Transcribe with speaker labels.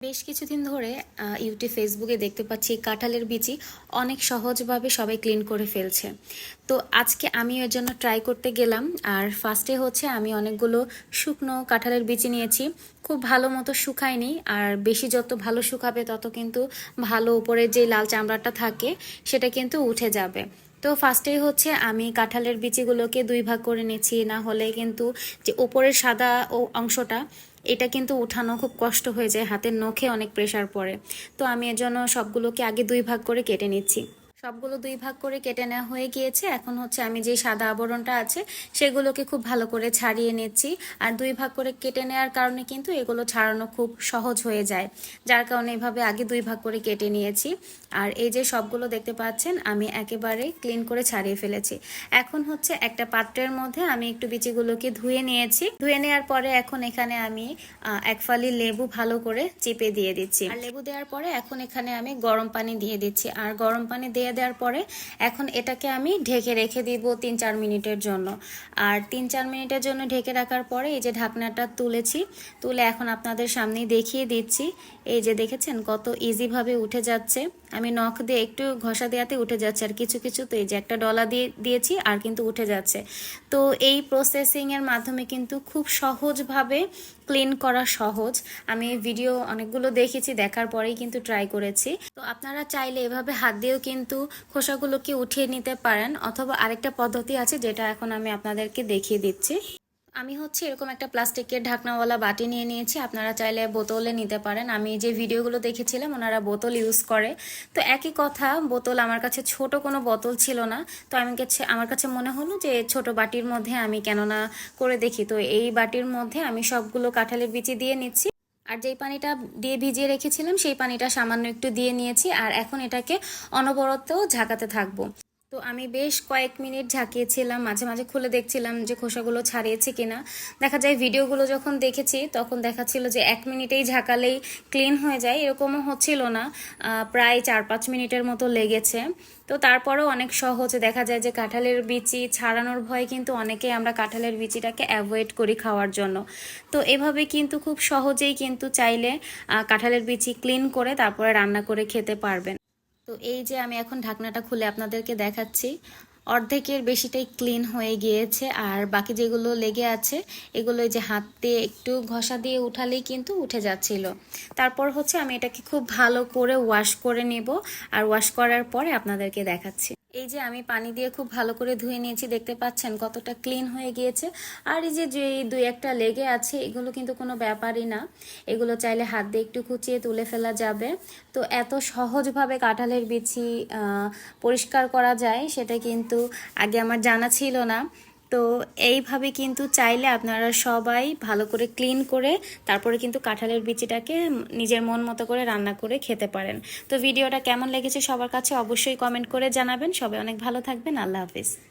Speaker 1: বেশ কিছুদিন ধরে ইউটিউব ফেসবুকে দেখতে পাচ্ছি কাঁঠালের বিচি অনেক সহজভাবে সবাই ক্লিন করে ফেলছে। তো আজকে আমি এর জন্য ট্রাই করতে গেলাম। আর ফার্স্টে হচ্ছে আমি অনেকগুলো শুকনো কাঁঠালের বিচি নিয়েছি। খুব ভালো মতো শুকায়নি। আর বেশি যত ভালো শুকাবে, তত কিন্তু ভালো উপরে যে লাল চামড়াটা থাকে, সেটা কিন্তু উঠে যাবে। তো ফার্স্টেই হচ্ছে আমি কাঁঠালের বিচিগুলোকে দুই ভাগ করে নিচ্ছি, না হলে কিন্তু যে ওপরের সাদা ও অংশটা, এটা কিন্তু উঠানো খুব কষ্ট হয়ে যায়, হাতের নখে অনেক প্রেশার পড়ে। তো আমি এর জন্য সবগুলোকে আগে দুই ভাগ করে কেটে নিচ্ছি। সবগুলো দুই ভাগ করে কেটে নেওয়া হয়ে গিয়েছে। এখন হচ্ছে আমি যে সাদা আবরণটা আছে, সেগুলোকে খুব ভালো করে ছাড়িয়ে নিচ্ছি। আর দুই ভাগ করে কেটে নেওয়ার কারণে কিন্তু এগুলো ছাড়ানো খুব সহজ হয়ে যায়। যার কারণে এভাবে আগে দুই ভাগ করে কেটে নিয়েছি। আর এই যে সবগুলো দেখতে পাচ্ছেন, আমি একেবারে ক্লিন করে ছাড়িয়ে ফেলেছি। এখন হচ্ছে একটা পাত্রের মধ্যে আমি একটু বিচিগুলোকে ধুয়ে নিয়েছি। ধুয়ে নেওয়ার পরে এখন এখানে আমি এক ফালি লেবু ভালো করে চেপে দিয়ে দিচ্ছি। আর লেবু দেওয়ার পরে এখন এখানে আমি গরম পানি দিয়ে দিচ্ছি। আর গরম পানি দিয়ে দেওয়ার পরে এখন এটাকে আমি ঢেকে রেখে দিব তিন চার মিনিটের জন্য। আর তিন চার মিনিটের জন্য ঢেকে রাখার পরে এই যে ঢাকনাটা তুলেছি, তুলে এখন আপনাদের সামনেই দেখিয়ে দিচ্ছি। এই যে দেখেছেন কত ইজিভাবে উঠে যাচ্ছে। আমি নখ দিয়ে একটু ঘষা দেওয়াতে উঠে যাচ্ছে। আর কিছু কিছু তো এই যে একটা ডলা দিয়ে দিয়েছি আর কিন্তু উঠে যাচ্ছে। তো এই প্রসেসিংয়ের মাধ্যমে কিন্তু খুব সহজভাবে ক্লিন করা সহজ। আমি ভিডিও অনেকগুলো দেখেছি, দেখার পরেই কিন্তু ট্রাই করেছি। তো আপনারা চাইলে এভাবে হাত দিয়েও কিন্তু খোসাগুলোকে উঠিয়ে নিতে পারেন, অথবা আরেকটা পদ্ধতি আছে যেটা এখন আমি আপনাদেরকে দেখিয়ে দিচ্ছি। আমি হচ্ছে এরকম একটা প্লাস্টিকের ঢাকনাওয়ালা বাটি নিয়ে নিয়েছি। আপনারা চাইলে বোতলে নিতে পারেন। আমি যে ভিডিওগুলো দেখেছিলাম, ওনারা বোতল ইউজ করে। তো একই কথা, বোতল আমার কাছে ছোট কোনো বোতল ছিল না। তো আমি কাছে আমার কাছে মনে হলো যে ছোট বাটির মধ্যে আমি কেননা করে দেখি। তো এই বাটির মধ্যে আমি সবগুলো কাঁঠালের বিচি দিয়ে নিচ্ছি। আর যেই পানিটা দিয়ে ভিজিয়ে রেখেছিলাম, সেই পানিটা সামান্য একটু দিয়ে নিয়েছি। আর এখন এটাকে অনবরত ঝাঁকাতে থাকব। তো আমি বেশ কয়েক মিনিট ঝাঁকিয়েছিলাম, মাঝে মাঝে খুলে দেখছিলাম যে খোসাগুলো ছাড়িয়েছে কিনা। দেখা যায় ভিডিওগুলো যখন দেখেছি, তখন দেখাচ্ছিল যে এক মিনিটেই ঝাঁকালেই ক্লিন হয়ে যায়, এরকমও হচ্ছিল না। প্রায় চার পাঁচ মিনিটের মতো লেগেছে। তো তারপরেও অনেক সহজে দেখা যায় যে কাঁঠালের বিচি ছাড়ানোর ভয়ে কিন্তু অনেকেই আমরা কাঁঠালের বিচিটাকে অ্যাভয়েড করি খাওয়ার জন্য। তো এভাবে কিন্তু খুব সহজেই কিন্তু চাইলে কাঁঠালের বিচি ক্লিন করে তারপরে রান্না করে খেতে পারবেন। তো এই যে আমি এখন ঢাকনাটা খুলে আপনাদেরকে দেখাচ্ছি, অর্ধেকের বেশিটাই ক্লিন হয়ে গিয়েছে। আর বাকি যেগুলো লেগে আছে, এগুলো যে হাত দিয়ে একটু ঘষা দিয়ে উঠালেই কিন্তু উঠে যাচ্ছিল। তারপর হচ্ছে আমি এটাকে খুব ভালো করে ওয়াশ করে নেব। আর ওয়াশ করার পরে আপনাদেরকে দেখাচ্ছি। এই যে আমি পানি দিয়ে খুব ভালো করে ধুয়ে নিয়েছি, দেখতে পাচ্ছেন কতটা ক্লিন হয়ে গিয়েছে। আর এই যে যে দুই একটা লেগে আছে, এগুলো কিন্তু কোনো ব্যাপারই না। এগুলো চাইলে হাত দিয়ে একটু কুচিয়ে তুলে ফেলা যাবে। তো এত সহজভাবে কাঁঠালের বিচি পরিষ্কার করা যায়, সেটা কিন্তু আগে আমার জানা ছিল না। তো এইভাবে কিন্তু চাইলে আপনারা সবাই ভালো করে ক্লিন করে তারপরে কিন্তু কাঁঠালের বিচিটাকে নিজের মন মতো করে রান্না করে খেতে পারেন। তো ভিডিওটা কেমন লেগেছে সবার কাছে অবশ্যই কমেন্ট করে জানাবেন। সবাই অনেক ভালো থাকবেন। আল্লাহ হাফিজ।